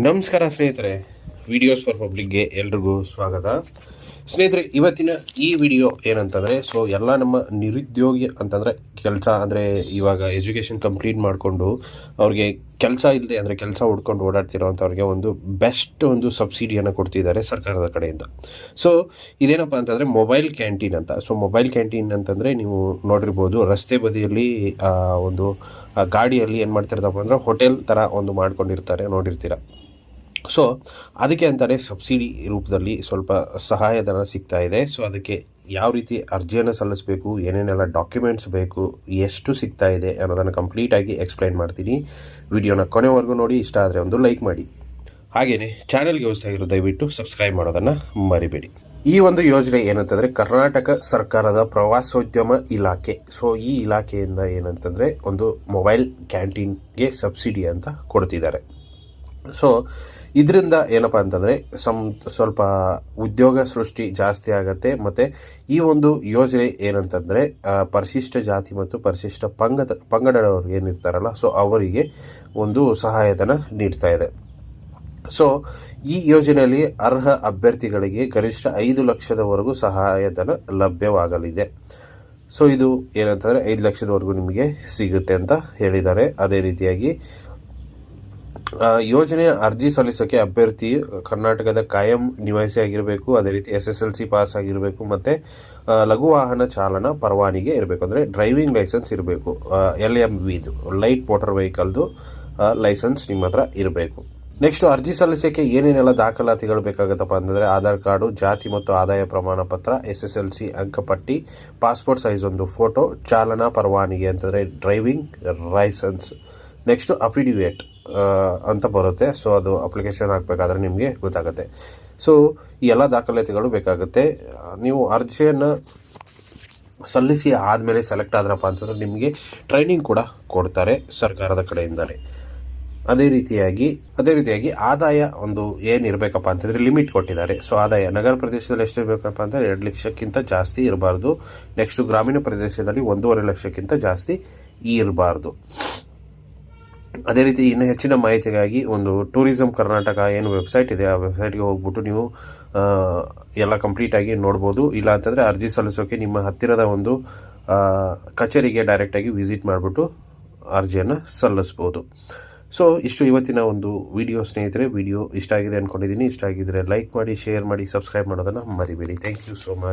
ನಮಸ್ಕಾರ ಸ್ನೇಹಿತರೆ videos for ಪಬ್ಲಿಕ್ಗೆ ಎಲ್ರಿಗೂ ಸ್ವಾಗತ. ಸ್ನೇಹಿತರೆ, ಇವತ್ತಿನ ಈ ವಿಡಿಯೋ ಏನಂತಂದರೆ ಸೊ ಎಲ್ಲ ನಮ್ಮ ನಿರುದ್ಯೋಗಿ ಅಂತಂದರೆ ಕೆಲಸ ಅಂದರೆ ಇವಾಗ ಎಜುಕೇಷನ್ ಕಂಪ್ಲೀಟ್ ಮಾಡಿಕೊಂಡು ಅವ್ರಿಗೆ ಕೆಲಸ ಇಲ್ಲದೆ ಅಂದರೆ ಕೆಲಸ ಹುಡ್ಕೊಂಡು ಓಡಾಡ್ತಿರೋವಂಥವ್ರಿಗೆ ಒಂದು ಬೆಸ್ಟ್ ಒಂದು ಸಬ್ಸಿಡಿಯನ್ನು ಕೊಡ್ತಿದ್ದಾರೆ ಸರ್ಕಾರದ ಕಡೆಯಿಂದ. ಸೊ ಇದೇನಪ್ಪ ಅಂತಂದರೆ ಮೊಬೈಲ್ ಕ್ಯಾಂಟೀನ್ ಅಂತ. ಸೊ ಮೊಬೈಲ್ ಕ್ಯಾಂಟೀನ್ ಅಂತಂದರೆ ನೀವು ನೋಡಿರ್ಬೋದು, ರಸ್ತೆ ಬದಿಯಲ್ಲಿ ಒಂದು ಗಾಡಿಯಲ್ಲಿ ಏನು ಮಾಡ್ತಿರ್ತಪ್ಪ ಅಂದರೆ ಹೋಟೆಲ್ ಥರ ಒಂದು ಮಾಡ್ಕೊಂಡಿರ್ತಾರೆ, ನೋಡಿರ್ತೀರ. ಸೊ ಅದಕ್ಕೆ ಅಂತಾರೆ ಸಬ್ಸಿಡಿ ರೂಪದಲ್ಲಿ ಸ್ವಲ್ಪ ಸಹಾಯಧನ ಸಿಗ್ತಾ ಇದೆ. ಸೊ ಅದಕ್ಕೆ ಯಾವ ರೀತಿ ಅರ್ಜಿಯನ್ನು ಸಲ್ಲಿಸಬೇಕು, ಏನೇನೆಲ್ಲ ಡಾಕ್ಯುಮೆಂಟ್ಸ್ ಬೇಕು, ಎಷ್ಟು ಸಿಗ್ತಾ ಇದೆ ಅನ್ನೋದನ್ನು ಕಂಪ್ಲೀಟಾಗಿ ಎಕ್ಸ್ಪ್ಲೈನ್ ಮಾಡ್ತೀನಿ. ವಿಡಿಯೋನ ಕೊನೆವರೆಗೂ ನೋಡಿ, ಇಷ್ಟ ಆದರೆ ಒಂದು ಲೈಕ್ ಮಾಡಿ. ಹಾಗೆಯೇ ಚಾನಲ್ಗೆ ಇರೋ ದಯವಿಟ್ಟು ಸಬ್ಸ್ಕ್ರೈಬ್ ಮಾಡೋದನ್ನು ಮರಿಬೇಡಿ. ಈ ಒಂದು ಯೋಜನೆ ಏನಂತಂದರೆ, ಕರ್ನಾಟಕ ಸರ್ಕಾರದ ಪ್ರವಾಸೋದ್ಯಮ ಇಲಾಖೆ. ಸೊ ಈ ಇಲಾಖೆಯಿಂದ ಏನಂತಂದರೆ, ಒಂದು ಮೊಬೈಲ್ ಕ್ಯಾಂಟೀನ್ಗೆ ಸಬ್ಸಿಡಿ ಅಂತ ಕೊಡ್ತಿದ್ದಾರೆ. ಸೊ ಇದರಿಂದ ಏನಪ್ಪ ಅಂತಂದರೆ ಸಮ್ ಸ್ವಲ್ಪ ಉದ್ಯೋಗ ಸೃಷ್ಟಿ ಜಾಸ್ತಿ ಆಗುತ್ತೆ, ಮತ್ತು ಈ ಒಂದು ಯೋಜನೆ ಏನಂತಂದರೆ ಪರಿಶಿಷ್ಟ ಜಾತಿ ಮತ್ತು ಪರಿಶಿಷ್ಟ ಪಂಗದ ಪಂಗಡದವ್ರು ಏನಿರ್ತಾರಲ್ಲ ಸೊ ಅವರಿಗೆ ಒಂದು ಸಹಾಯಧನ ನೀಡ್ತಾ ಇದೆ. ಸೊ ಈ ಯೋಜನೆಯಲ್ಲಿ ಅರ್ಹ ಅಭ್ಯರ್ಥಿಗಳಿಗೆ ಗರಿಷ್ಠ ಐದು ಲಕ್ಷದವರೆಗೂ ಸಹಾಯಧನ ಲಭ್ಯವಾಗಲಿದೆ. ಸೊ ಇದು ಏನಂತಂದರೆ, ಐದು ಲಕ್ಷದವರೆಗೂ ನಿಮಗೆ ಸಿಗುತ್ತೆ ಅಂತ ಹೇಳಿದ್ದಾರೆ. ಅದೇ ರೀತಿಯಾಗಿ ಯೋಜನೆಯ ಅರ್ಜಿ ಸಲ್ಲಿಸೋಕೆ ಅಭ್ಯರ್ಥಿ ಕರ್ನಾಟಕದ ಕಾಯಂ ನಿವಾಸಿ ಆಗಿರಬೇಕು, ಅದೇ ರೀತಿ S S L C pass ಆಗಿರಬೇಕು, ಮತ್ತು ಲಘು ವಾಹನ ಚಾಲನಾ ಪರವಾನಿಗೆ ಇರಬೇಕು. ಅಂದರೆ ಡ್ರೈವಿಂಗ್ ಲೈಸೆನ್ಸ್ ಇರಬೇಕು. ಎಲ್ ಎಂ ವಿದು ಲೈಟ್ ಮೋಟರ್ ವೆಹಿಕಲ್ದು ಲೈಸೆನ್ಸ್ ನಿಮ್ಮ ಹತ್ರ ಇರಬೇಕು. ನೆಕ್ಸ್ಟು ಅರ್ಜಿ ಸಲ್ಲಿಸೋಕ್ಕೆ ಏನೇನೆಲ್ಲ ದಾಖಲಾತಿಗಳು ಬೇಕಾಗುತ್ತಪ್ಪ ಅಂತಂದರೆ ಆಧಾರ್ ಕಾರ್ಡು, ಜಾತಿ ಮತ್ತು ಆದಾಯ ಪ್ರಮಾಣ ಪತ್ರ ಎಸ್ ಎಸ್ ಎಲ್ ಸಿ ಅಂಕಪಟ್ಟಿ ಪಾಸ್ಪೋರ್ಟ್ ಸೈಜ್ ಒಂದು ಫೋಟೋ ಚಾಲನಾ ಪರವಾನಿಗೆ ಅಂತಂದರೆ ಡ್ರೈವಿಂಗ್ ಲೈಸೆನ್ಸ್ ನೆಕ್ಸ್ಟು ಅಫಿಡಿವೇಟ್ ಅಂತ ಬರುತ್ತೆ. ಸೊ ಅದು ಅಪ್ಲಿಕೇಶನ್ ಹಾಕಬೇಕಾದ್ರೆ ನಿಮಗೆ ಗೊತ್ತಾಗುತ್ತೆ. ಸೊ ಈ ಎಲ್ಲ ದಾಖಲಾತಿಗಳು ಬೇಕಾಗುತ್ತೆ. ನೀವು ಅರ್ಜಿಯನ್ನು ಸಲ್ಲಿಸಿ ಆದಮೇಲೆ ಸೆಲೆಕ್ಟ್ ಆದ್ರಪ್ಪ ಅಂತಂದರೆ ನಿಮಗೆ ಟ್ರೈನಿಂಗ್ ಕೂಡ ಕೊಡ್ತಾರೆ ಸರ್ಕಾರದ ಕಡೆಯಿಂದಲೇ. ಅದೇ ರೀತಿಯಾಗಿ ಅದೇ ರೀತಿಯಾಗಿ ಆದಾಯ ಒಂದು ಏನಿರಬೇಕಪ್ಪ ಅಂತಂದರೆ ಲಿಮಿಟ್ ಕೊಟ್ಟಿದ್ದಾರೆ. ಸೊ ಆದಾಯ ನಗರ ಪ್ರದೇಶದಲ್ಲಿ ಎಷ್ಟಿರಬೇಕಪ್ಪ ಅಂದರೆ ಎರಡು ಲಕ್ಷಕ್ಕಿಂತ ಜಾಸ್ತಿ ಇರಬಾರ್ದು. ನೆಕ್ಸ್ಟು ಗ್ರಾಮೀಣ ಪ್ರದೇಶದಲ್ಲಿ ಒಂದೂವರೆ ಲಕ್ಷಕ್ಕಿಂತ ಜಾಸ್ತಿ ಇರಬಾರ್ದು. ಅದೇ ರೀತಿ ಇನ್ನೂ ಹೆಚ್ಚಿನ ಮಾಹಿತಿಗಾಗಿ ಒಂದು ಟೂರಿಸಂ ಕರ್ನಾಟಕ ಏನು ವೆಬ್ಸೈಟ್ ಇದೆ, ಆ ವೆಬ್ಸೈಟ್ಗೆ ಹೋಗ್ಬಿಟ್ಟು ನೀವು ಎಲ್ಲ ಕಂಪ್ಲೀಟಾಗಿ ನೋಡ್ಬೋದು. ಇಲ್ಲ ಅಂತಂದರೆ ಅರ್ಜಿ ಸಲ್ಲಿಸೋಕೆ ನಿಮ್ಮ ಹತ್ತಿರದ ಒಂದು ಕಚೇರಿಗೆ ಡೈರೆಕ್ಟಾಗಿ ವಿಸಿಟ್ ಮಾಡಿಬಿಟ್ಟು ಅರ್ಜಿಯನ್ನು ಸಲ್ಲಿಸ್ಬೋದು. ಸೊ ಇಷ್ಟು ಇವತ್ತಿನ ಒಂದು ವಿಡಿಯೋ ಸ್ನೇಹಿತರೆ. ವಿಡಿಯೋ ಇಷ್ಟ ಆಗಿದೆ ಅಂದ್ಕೊಂಡಿದ್ದೀನಿ ಇಷ್ಟ ಆಗಿದ್ದರೆ ಲೈಕ್ ಮಾಡಿ ಶೇರ್ ಮಾಡಿ ಸಬ್ಸ್ಕ್ರೈಬ್ ಮಾಡೋದನ್ನು ಮರಿಬೇಡಿ. Thank you so much